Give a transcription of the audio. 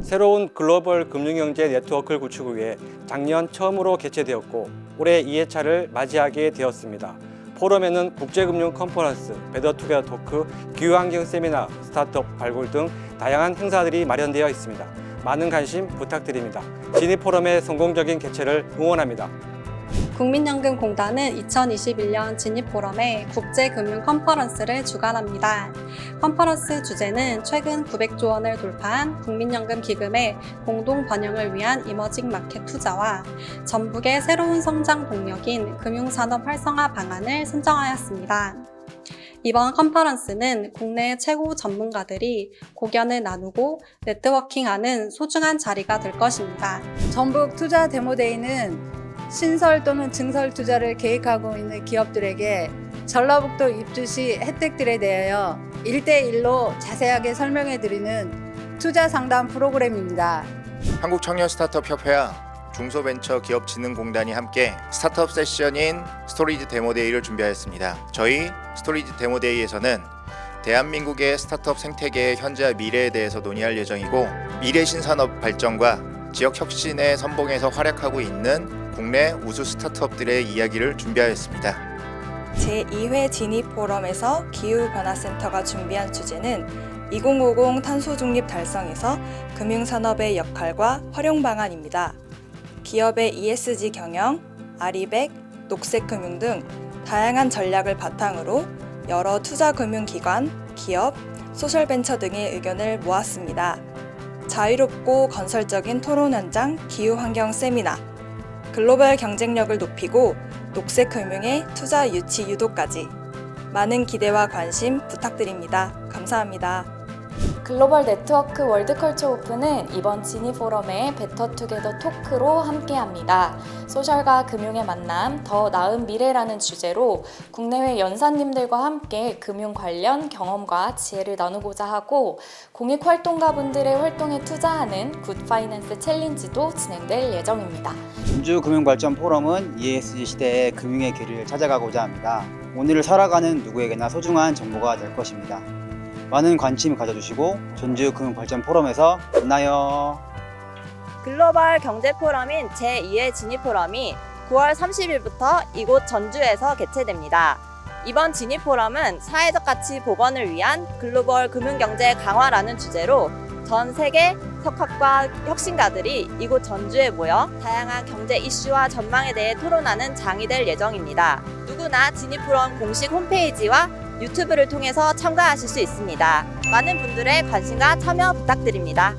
새로운 글로벌 금융경제 네트워크를 구축을 위해 작년 처음으로 개최되었고 올해 2회차를 맞이하게 되었습니다. 포럼에는 국제금융 컨퍼런스, 베더투게더 토크, 기후환경 세미나, 스타트업 발굴 등 다양한 행사들이 마련되어 있습니다. 많은 관심 부탁드립니다. 지니 포럼의 성공적인 개최를 응원합니다. 국민연금공단은 2021년 진입포럼의 국제금융 컨퍼런스를 주관합니다. 컨퍼런스 주제는 최근 900조 원을 돌파한 국민연금 기금의 공동 번영을 위한 이머징 마켓 투자와 전북의 새로운 성장 동력인 금융산업 활성화 방안을 선정하였습니다. 이번 컨퍼런스는 국내 최고 전문가들이 고견을 나누고 네트워킹하는 소중한 자리가 될 것입니다. 전북 투자 데모데이는 신설 또는 증설 투자를 계획하고 있는 기업들에게 전라북도 입주 시 혜택들에 대하여 1대1로 자세하게 설명해 드리는 투자 상담 프로그램입니다. 한국 청년 스타트업 협회와 중소벤처기업진흥공단이 함께 스타트업 세션인 스토리지 데모데이를 준비하였습니다. 저희 스토리지 데모데이에서는 대한민국의 스타트업 생태계의 현재와 미래에 대해서 논의할 예정이고 미래 신산업 발전과 지역 혁신의 선봉에서 활약하고 있는 국내 우수 스타트업들의 이야기를 준비하였습니다. 제2회 진입 포럼에서 기후변화센터가 준비한 주제는 2050 탄소 중립 달성에서 금융산업의 역할과 활용 방안입니다. 기업의 ESG 경영, 아리백, 녹색금융 등 다양한 전략을 바탕으로 여러 투자금융기관, 기업, 소셜벤처 등의 의견을 모았습니다. 자유롭고 건설적인 토론 현장 기후환경 세미나, 글로벌 경쟁력을 높이고 녹색 금융의 투자 유치 유도까지 많은 기대와 관심 부탁드립니다. 감사합니다. 글로벌 네트워크 월드컬처 오픈은 이번 지니 포럼의 베터 투게더 토크로 함께합니다. 소셜과 금융의 만남, 더 나은 미래라는 주제로 국내외 연사님들과 함께 금융 관련 경험과 지혜를 나누고자 하고 공익 활동가 분들의 활동에 투자하는 굿 파이낸스 챌린지도 진행될 예정입니다. 전주금융 발전 포럼은 ESG 시대의 금융의 길을 찾아가고자 합니다. 오늘을 살아가는 누구에게나 소중한 정보가 될 것입니다. 많은 관심 가져주시고 전주금융발전 포럼에서 만나요. 글로벌 경제 포럼인 제2회 진입 포럼이 9월 30일부터 이곳 전주에서 개최됩니다. 이번 진입 포럼은 사회적 가치 복원을 위한 글로벌 금융 경제 강화라는 주제로 전 세계 석학과 혁신가들이 이곳 전주에 모여 다양한 경제 이슈와 전망에 대해 토론하는 장이 될 예정입니다. 누구나 진입 포럼 공식 홈페이지와 유튜브를 통해서 참가하실 수 있습니다. 많은 분들의 관심과 참여 부탁드립니다.